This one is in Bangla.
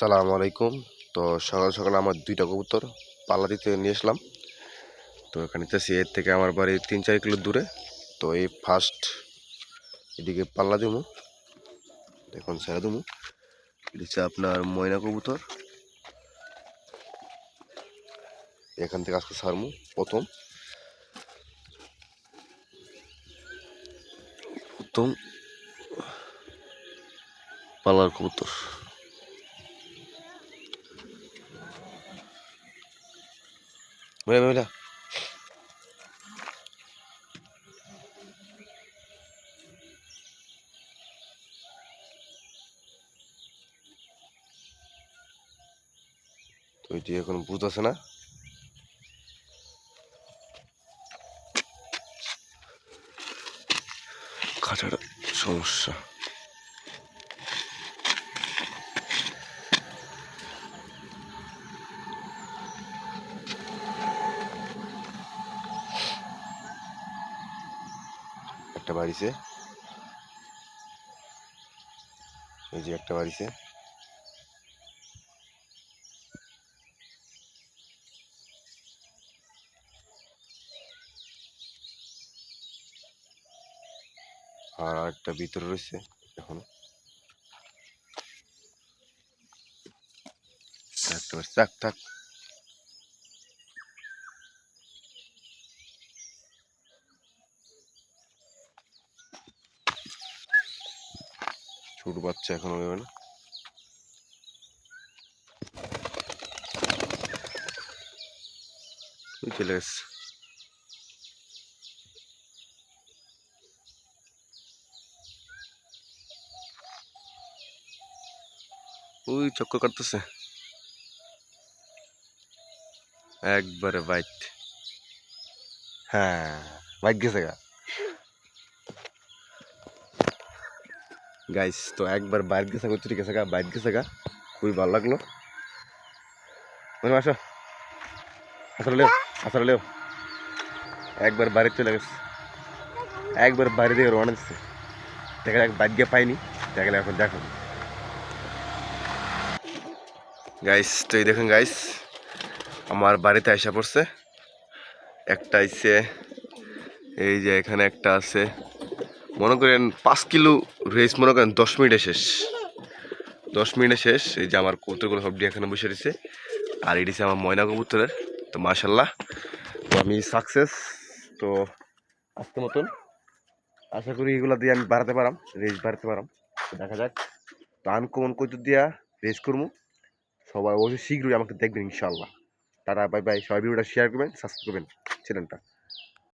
আসসালামু আলাইকুম। তো সকাল সকাল আমার দুইটা কবুতর পাল্লা দিতে নিয়ে আসলাম। তো এখানে নিতেছি, এর থেকে আমার বাড়ি তিন চার কিলো দূরে। তো এই ফার্স্ট এদিকে পাল্লা দেবো দেখুন ছেড়ে দেবো এটা হচ্ছে আপনার ময়না কবুতর। এখান থেকে আজকে সারমু প্রথম। প্রথম পাল্লার কবুতর। Mira, mira. তো এটি এখন বুঝতেছে না খাটার সমস্যা একটা বাড়িছে। এই যে একটা বাড়িছে। আর একটা ভিতরে রয়েছে এখনও। থাক থাক। ছোট বাচ্চা এখনও নেবে না। ওই চলে গেছে। ওই চক্কর কাটতেছে। একবারে বাইট। হ্যাঁ বাইক গেছে গা। গাইস তো একবার বাইর গেছে গা ঠিক আছে গা? বাইর গেছে গা? খুবই ভালো লাগল। আসো। আসলে লেও, আসলে একবার বাইরে চলে গেছে। একবার বাইরে দিয়ে রওনা দিচ্ছে দেখা যাক বাইক গিয়ে পাইনি। দেখলে এখন দেখো গাইস তো এই দেখুন গাইস আমার বাড়িতে আসা পড়ছে। একটা আইসে, এই যে এখানে একটা আছে। মনে করেন পাঁচ কিলো রেস মনে করেন দশ মিনিটে শেষ। দশ মিনিটে শেষ, এই যে আমার কবুতরগুলো সব এখানে বসে রয়েছে। আর এটি আমার ময়না কবুতরের, তো মাশাল্লাহ তো আমি সাকসেস তো আজকে মতন আশা করি এগুলো দিয়ে আমি বাড়াতে পারাম রেস বাড়াতে পারাম। দেখা যাক, তো আনকমন কৌতুক দিয়া রেস করব। সবাই অবশ্যই শীঘ্রই আমাকে দেখবেন ইনশাল্লাহ টাটা বাই বাই সবাই ভিডিওটা শেয়ার করবেন সাবস্ক্রাইব করবেন চ্যানেলটা